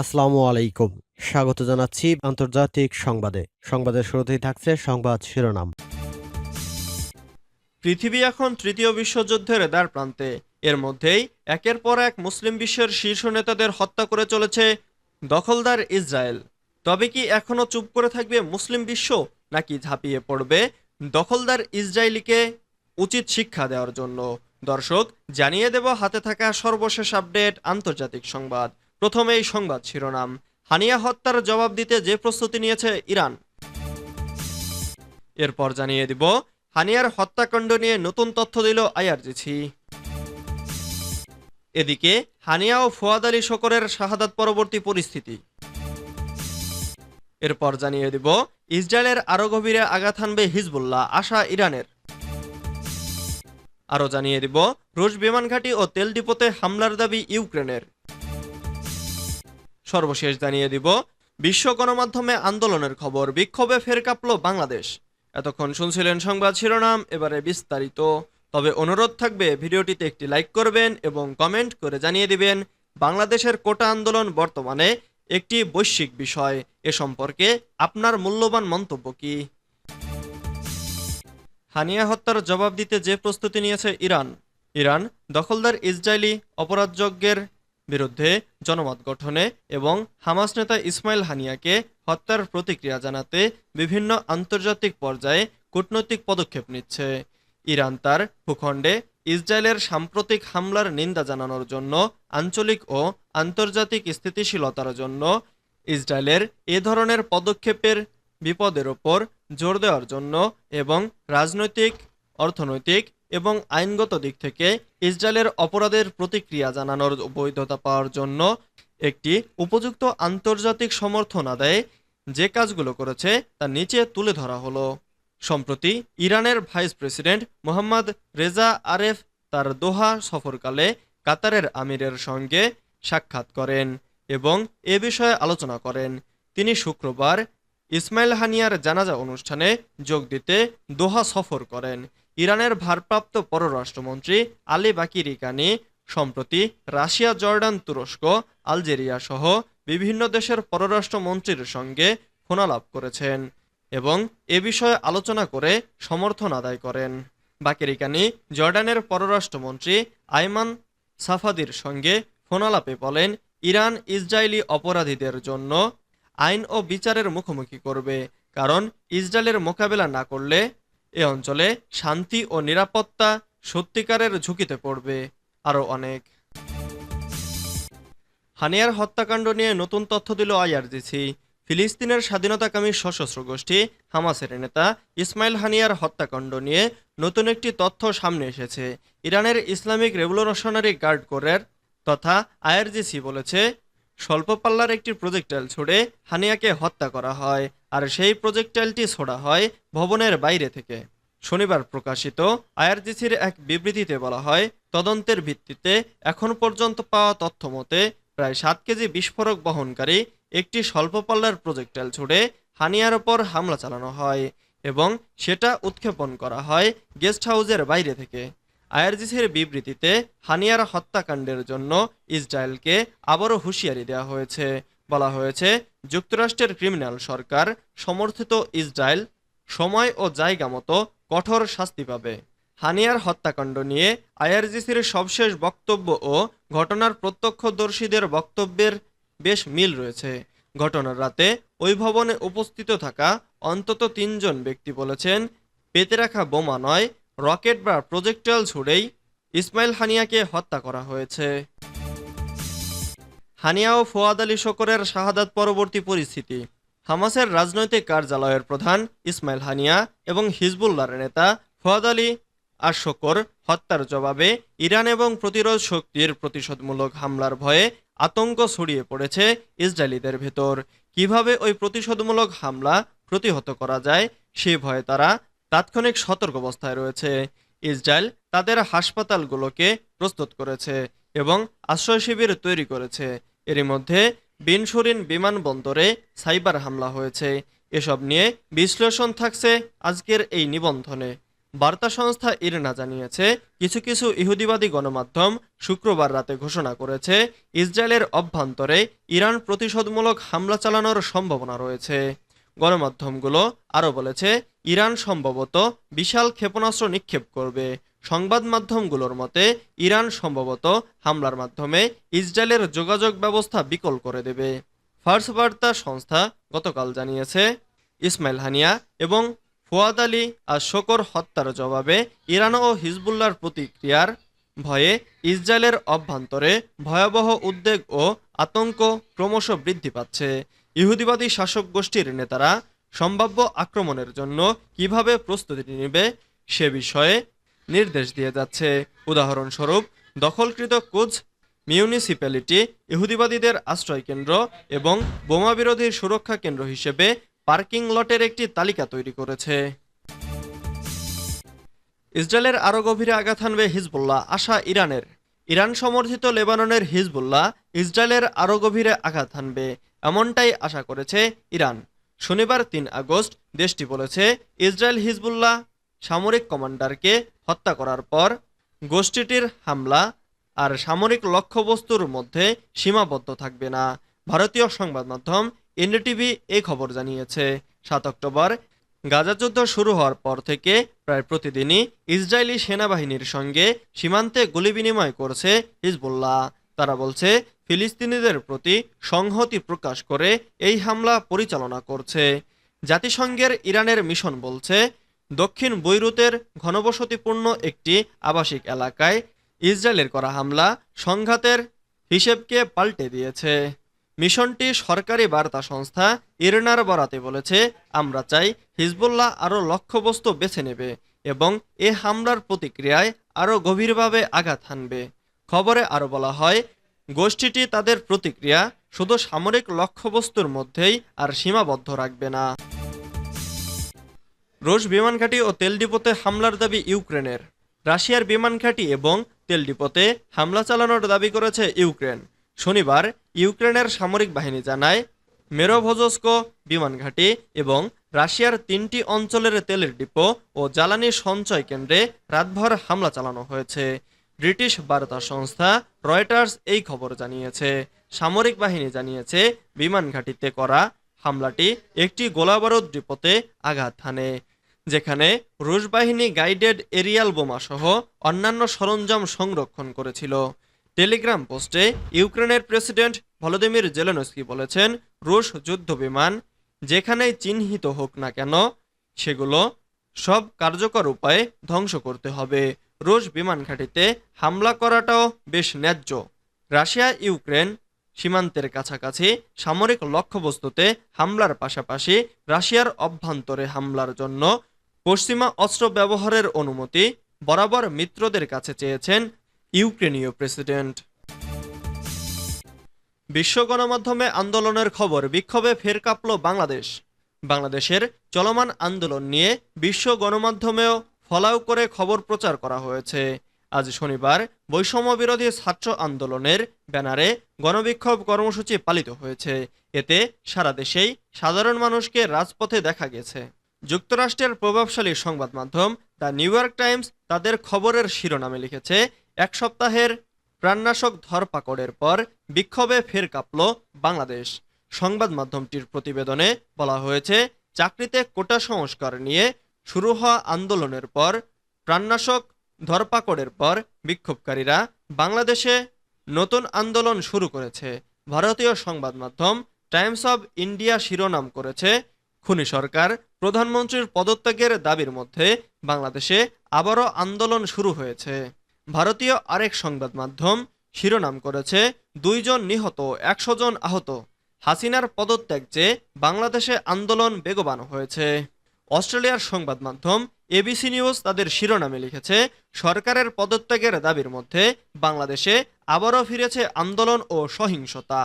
আসসালামু আলাইকুম। স্বাগত জানাচ্ছি আন্তর্জাতিক সংবাদে। সংবাদের শুরুতেই থাকছে সংবাদ শিরোনাম। পৃথিবী এখন তৃতীয় বিশ্বযুদ্ধের দ্বার প্রান্তে। এর মধ্যেই একের পর এক মুসলিম বিশ্বের শীর্ষ নেতাদের হত্যা করে চলেছে দখলদার ইসরায়েল। তবে কি এখনও চুপ করে থাকবে মুসলিম বিশ্ব, নাকি ঝাঁপিয়ে পড়বে দখলদার ইসরায়েলিকে উচিত শিক্ষা দেওয়ার জন্য? দর্শক, জানিয়ে দেব হাতে থাকা সর্বশেষ আপডেট আন্তর্জাতিক সংবাদ। প্রথমেই সংবাদ শিরোনাম। হানিয়া হত্যার জবাব দিতে যে প্রস্তুতি নিয়েছে ইরান। এরপর জানিয়ে দিব, হানিয়ার হত্যাকাণ্ড নিয়ে নতুন তথ্য দিল আইআরজিসি। এদিকে, হানিয়া ও ফুয়াদ আলী শকরের শাহাদাত পরবর্তী পরিস্থিতি। এরপর জানিয়ে দিব, ইসরায়েলের আরও গভীরে আঘাত হানবে হিজবুল্লাহ, আশা ইরানের। আরও জানিয়ে দিব, রুশ বিমান ঘাঁটি ও তেল ডিপোতে হামলার দাবি ইউক্রেনের। সর্বশেষ জানিয়ে দিব। বিশ্ব গণমাধ্যমে আন্দোলনের খবর। বিক্ষোভে ফের কাঁপল বাংলাদেশ। এতক্ষণ শুনছিলেন সংবাদ শিরোনাম, এবারে বিস্তারিত। তবে অনুরোধ থাকবে, ভিডিওটিতে একটি লাইক করবেন এবং কমেন্ট করে জানিয়ে দিবেন, বাংলাদেশের কোটা আন্দোলন বর্তমানে একটি বৈশ্বিক বিষয়। এ সম্পর্কে আপনার মূল্যবান মন্তব্য কি? হানিয়া হত্যার জবাব দিতে যে প্রস্তুতি নিয়েছে ইরান। ইরান দখলদার ইসরায়েলি অপরাধযজ্ঞের বিরুদ্ধে জনমত গঠনে এবং হামাস নেতা ইসমাইল হানিয়াকে হত্যার প্রতিক্রিয়া জানাতে বিভিন্ন আন্তর্জাতিক পর্যায়ে কূটনৈতিক পদক্ষেপ নিচ্ছে। ইরান তার ভূখণ্ডে ইসরায়েলের সাম্প্রতিক হামলার নিন্দা জানানোর জন্য আঞ্চলিক ও আন্তর্জাতিক স্থিতিশীলতার জন্য ইসরায়েলের এ ধরনের পদক্ষেপের বিপদের ওপর জোর দেওয়ার জন্য এবং রাজনৈতিক, অর্থনৈতিক এবং আইনগত দিক থেকে ইসরায়েলের অপরাধের প্রতিক্রিয়া জানানোর বৈধতা পাওয়ার জন্য একটি উপযুক্ত আন্তর্জাতিক সমর্থন আদায়ে যে কাজগুলো করেছে তা নিচে তুলে ধরা হলো। সম্প্রতি ইরানের vice president Mohammad Reza Aref তার দোহা সফরকালে কাতারের আমিরের সঙ্গে সাক্ষাৎ করেন এবং এ বিষয়ে আলোচনা করেন। তিনি শুক্রবার ইসমাইল হানিয়ার জানাজা অনুষ্ঠানে যোগ দিতে দোহা সফর করেন। ইরানের ভারপ্রাপ্ত পররাষ্ট্রমন্ত্রী আলী বাকিরি কানি সম্প্রতি রাশিয়া, জর্ডান, তুরস্ক, আলজেরিয়া সহ বিভিন্ন দেশের পররাষ্ট্রমন্ত্রীর সঙ্গে ফোনালাপ করেছেন এবং এ বিষয়ে আলোচনা করে সমর্থন আদায় করেন। বাকেরিকানি জর্ডানের পররাষ্ট্রমন্ত্রী আইমান সাফাদির সঙ্গে ফোনালাপে বলেন, ইরান ইসরায়েলি অপরাধীদের জন্য আইন ও বিচারের মুখোমুখি করবে, কারণ ইসরায়েলের মোকাবেলা না করলে এ অঞ্চলে শান্তি ও নিরাপত্তা সত্যিকারের ঝুঁকিতে পড়বে আরও অনেক। হানিয়ার হত্যাকাণ্ড নিয়ে নতুন তথ্য দিল আইআরজিসি। ফিলিস্তিনের স্বাধীনতাকামী সশস্ত্র গোষ্ঠী হামাসের নেতা ইসমাইল হানিয়ার হত্যাকাণ্ড নিয়ে নতুন একটি তথ্য সামনে এসেছে। ইরানের ইসলামিক রেভলিউশনারি গার্ড কোরের তথা আইআরজিসি বলেছে স্বল্প পাল্লার একটি প্রজেক্টাইল ছুড়ে হানিয়াকে হত্যা করা হয়, আর সেই প্রজেক্টাইলটি ছোড়া হয় ভবনের বাইরে থেকে। শনিবার প্রকাশিত আইআরজিসির এক বিবৃতিতে বলা হয়, তদন্তের ভিত্তিতে এখন পর্যন্ত পাওয়া তথ্য মতে প্রায় সাত কেজি বিস্ফোরক বহনকারী একটি স্বল্প পাল্লার প্রজেক্টাইল ছুড়ে হানিয়ার ওপর হামলা চালানো হয় এবং সেটা উৎক্ষেপণ করা হয় গেস্ট হাউসের বাইরে থেকে। আইআরজিসির বিবৃতিতে হানিয়ার হত্যাকাণ্ডের জন্য ইসরায়েলকে আবারও হুঁশিয়ারি দেওয়া হয়েছে। বলা হয়েছে, যুক্তরাষ্ট্রের ক্রিমিনাল সরকার সমর্থিত ইসরায়েল সময় ও জায়গা মতো কঠোর শাস্তি পাবে। হানিয়ার হত্যাকাণ্ড নিয়ে আইআরজিসির সবশেষ বক্তব্য ও ঘটনার প্রত্যক্ষদর্শীদের বক্তব্যের বেশ মিল রয়েছে। ঘটনার রাতে ওই ভবনে উপস্থিত থাকা অন্তত তিনজন ব্যক্তি বলেছেন, পেতে রাখা বোমা নয় রকেট বা প্রজেক্টাইল ছুড়েই ইসমাইল হানিয়াকে হত্যা করা হয়েছে। হানিয়া ও ফোয়াদ আলী শকরের শাহাদাত পরবর্তী পরিস্থিতি। হামাসের রাজনৈতিক কার্যালয়ের প্রধান ইসমাইল হানিয়া এবং হিজবুল্লাহর নেতা ফোয়াদ আলী আর শকর হত্যার জবাবে ইরান এবং প্রতিরোধ শক্তির প্রতিশোধমূলক হামলার ভয়ে আতঙ্ক ছড়িয়ে পড়েছে ইসরায়েলিদের ভেতর। কীভাবে ওই প্রতিশোধমূলক হামলা প্রতিহত করা যায়, সে ভয়ে তারা তাৎক্ষণিক সতর্ক অবস্থায় রয়েছে। ইসরায়েল তাদের হাসপাতালগুলোকে প্রস্তুত করেছে এবং আশ্রয় শিবির তৈরি করেছে। এরই মধ্যে বিনসুরিন বিমানবন্দরে সাইবার হামলা হয়েছে। এসব নিয়ে বিশ্লেষণ থাকছে আজকের এই নিবন্ধনে। বার্তা সংস্থা ইরনা জানিয়েছে, কিছু কিছু ইহুদিবাদী গণমাধ্যম শুক্রবার রাতে ঘোষণা করেছে, ইসরায়েলের অভ্যন্তরে ইরান প্রতিশোধমূলক হামলা চালানোর সম্ভাবনা রয়েছে। গণমাধ্যমগুলো আরও বলেছে, ইরান সম্ভবত বিশাল ক্ষেপণাস্ত্র নিক্ষেপ করবে। সংবাদ মাধ্যমগুলোর মতে, ইরান সম্ভবত হামলার মাধ্যমে ইসরায়েলের যোগাযোগ ব্যবস্থা বিকল করে দেবে। ফার্স বার্তা সংস্থা গতকাল জানিয়েছে, ইসমাইল হানিয়া এবং ফুয়াদ আলী আর শোকর হত্যার জবাবে ইরান ও হিজবুল্লার প্রতিক্রিয়ার ভয়ে ইসরায়েলের অভ্যন্তরে ভয়াবহ উদ্বেগ ও আতঙ্ক ক্রমশ বৃদ্ধি পাচ্ছে। ইহুদিবাদী শাসক গোষ্ঠীর নেতারা সম্ভাব্য আক্রমণের জন্য কীভাবে প্রস্তুতি নেবে সে বিষয়ে নির্দেশ দিয়ে যাচ্ছে। উদাহরণস্বরূপ, দখলকৃত কুচ মিউনিসিপ্যালিটি ইহুদিবাদীদের আশ্রয়কেন্দ্র এবং বোমা বিরোধী সুরক্ষা কেন্দ্র হিসেবে পার্কিং লটের একটি তালিকা তৈরি করেছে। ইসরায়েলের আরও গভীরে আঘাত হানবে হিজবুল্লাহ, আশা ইরানের। ইরান সমর্থিত লেবাননের হিজবুল্লাহ, ইসরায়েলের আরও গভীরে আঘাত হানবে। এমনটাই আশা করেছে ইরান। শনিবার তিন আগস্ট দেশটি বলেছে, ইসরায়েল হিজবুল্লাহ সামরিক কমান্ডারকে হত্যা করার পর গোষ্ঠীটির হামলা আর সামরিক লক্ষ্যবস্তুর মধ্যে সীমাবদ্ধ থাকবে না। ভারতীয় সংবাদ মাধ্যম এনডিটিভি এই খবর জানিয়েছে, সাত অক্টোবর গাজা যুদ্ধ শুরু হওয়ার পর থেকে প্রায় প্রতিদিনই ইসরায়েলি সেনাবাহিনীর সঙ্গে সীমান্তে গুলি বিনিময় করছে হিজবুল্লাহ। তারা বলছে ফিলিস্তিনিদের প্রতি সংহতি প্রকাশ করে এই হামলা পরিচালনা করছে। জাতিসংঘের ইরানের মিশন বলছে, দক্ষিণ বৈরুতের ঘনবসতিপূর্ণ একটি আবাসিক এলাকায় ইসরায়েলের করা হামলা সংঘাতের হিসেবকে পাল্টে দিয়েছে। মিশনটি সরকারি বার্তা সংস্থা ইরনার বরাতে বলেছে, আমরা চাই হিজবুল্লাহ আরও লক্ষ্যবস্তু বেছে নেবে এবং এ হামলার প্রতিক্রিয়ায় আরও গভীরভাবে আঘাত হানবে। খবরে আরও বলা হয় গোষ্ঠীটি তাদের প্রতিক্রিয়া শুধু সামরিক লক্ষ্যবস্তুর মধ্যেই আর সীমাবদ্ধ রাখবে না। রুশ বিমান ঘাঁটি ও তেল ডিপোতে হামলার দাবি ইউক্রেনের। রাশিয়ার বিমান ঘাঁটি এবং তেল ডিপোতে হামলা চালানোর দাবি করেছে ইউক্রেন। শনিবার ইউক্রেনের সামরিক বাহিনী জানায়, মেরোভোজস্কো বিমান ঘাঁটি এবং রাশিয়ার তিনটি অঞ্চলের তেলের ডিপো ও জ্বালানি সঞ্চয় কেন্দ্রে রাতভর হামলা চালানো হয়েছে। ব্রিটিশ বার্তা সংস্থা রয়টার্স এই খবর জানিয়েছে। সামরিক বাহিনী জানিয়েছে, বিমান ঘাঁটিতে করা হামলাটি একটি গোলাবারুদ ডিপোতে আঘাত হানে, যেখানে রুশ বাহিনী গাইডেড এরিয়াল বোমা সহ অন্যান্য সরঞ্জাম সংরক্ষণ করেছিল। টেলিগ্রাম পোস্টে ইউক্রেনের প্রেসিডেন্ট ভলোদিমির জেলেনস্কি বলেছেন, রুশ যুদ্ধ বিমান যেখানেই চিহ্নিত হোক না কেন, সেগুলো সব কার্যকর উপায়ে ধ্বংস করতে হবে। রুশ বিমান ঘাঁটিতে হামলা করাটাও বেশ ন্যায্য। রাশিয়া, ইউক্রেন সীমান্তের কাছাকাছি সামরিক লক্ষ্যবস্তুতে হামলার পাশাপাশি রাশিয়ার অভ্যন্তরে হামলার জন্য পশ্চিমা অস্ত্র ব্যবহারের অনুমতি বরাবর মিত্রদের কাছে চেয়েছেন ইউক্রেনীয় প্রেসিডেন্ট। বিশ্ব গণমাধ্যমে আন্দোলনের খবর বিক্ষোভে ফের কাঁপল বাংলাদেশ। বাংলাদেশের চলমান আন্দোলন নিয়ে বিশ্ব গণমাধ্যমেও ফলাও করে খবর প্রচার করা হয়েছে। আজ শনিবার বৈষম্য বিরোধী ছাত্র আন্দোলনের ব্যানারে গণবিক্ষোভ কর্মসূচি পালিত হয়েছে। এতে সারা দেশেই সাধারণ মানুষকে রাজপথে দেখা গেছে। যুক্তরাষ্ট্রের প্রভাবশালী সংবাদ মাধ্যম দ্য নিউ ইয়র্ক টাইমস তাদের খবরের শিরোনামে লিখেছে, এক সপ্তাহের প্রাণনাশক ধরপাকড়ের পর বিক্ষোভে ফের কাঁপল বাংলাদেশ। সংবাদ মাধ্যমটির প্রতিবেদনে বলা হয়েছে, চাকরিতে কোটা সংস্কার নিয়ে শুরু হওয়া আন্দোলনের পর, প্রাণনাশক ধরপাকড়ের পর বিক্ষোভকারীরা বাংলাদেশে নতুন আন্দোলন শুরু করেছে। ভারতীয় সংবাদ মাধ্যম টাইমস অব ইন্ডিয়া শিরোনাম করেছে, খুনি সরকার প্রধানমন্ত্রীর পদত্যাগের দাবির মধ্যে বাংলাদেশে আবারও আন্দোলন শুরু হয়েছে। ভারতীয় আরেক সংবাদ মাধ্যম শিরোনাম করেছে, দুইজন নিহত, একশো জন আহত। হাসিনার পদত্যাগ চেয়ে বাংলাদেশে আন্দোলন বেগবান হয়েছে। অস্ট্রেলিয়ার সংবাদ মাধ্যম এবিসি নিউজ তাদের শিরোনামে লিখেছে, সরকারের পদত্যাগের দাবির মধ্যে বাংলাদেশে আবারও ফিরেছে আন্দোলন ও সহিংসতা।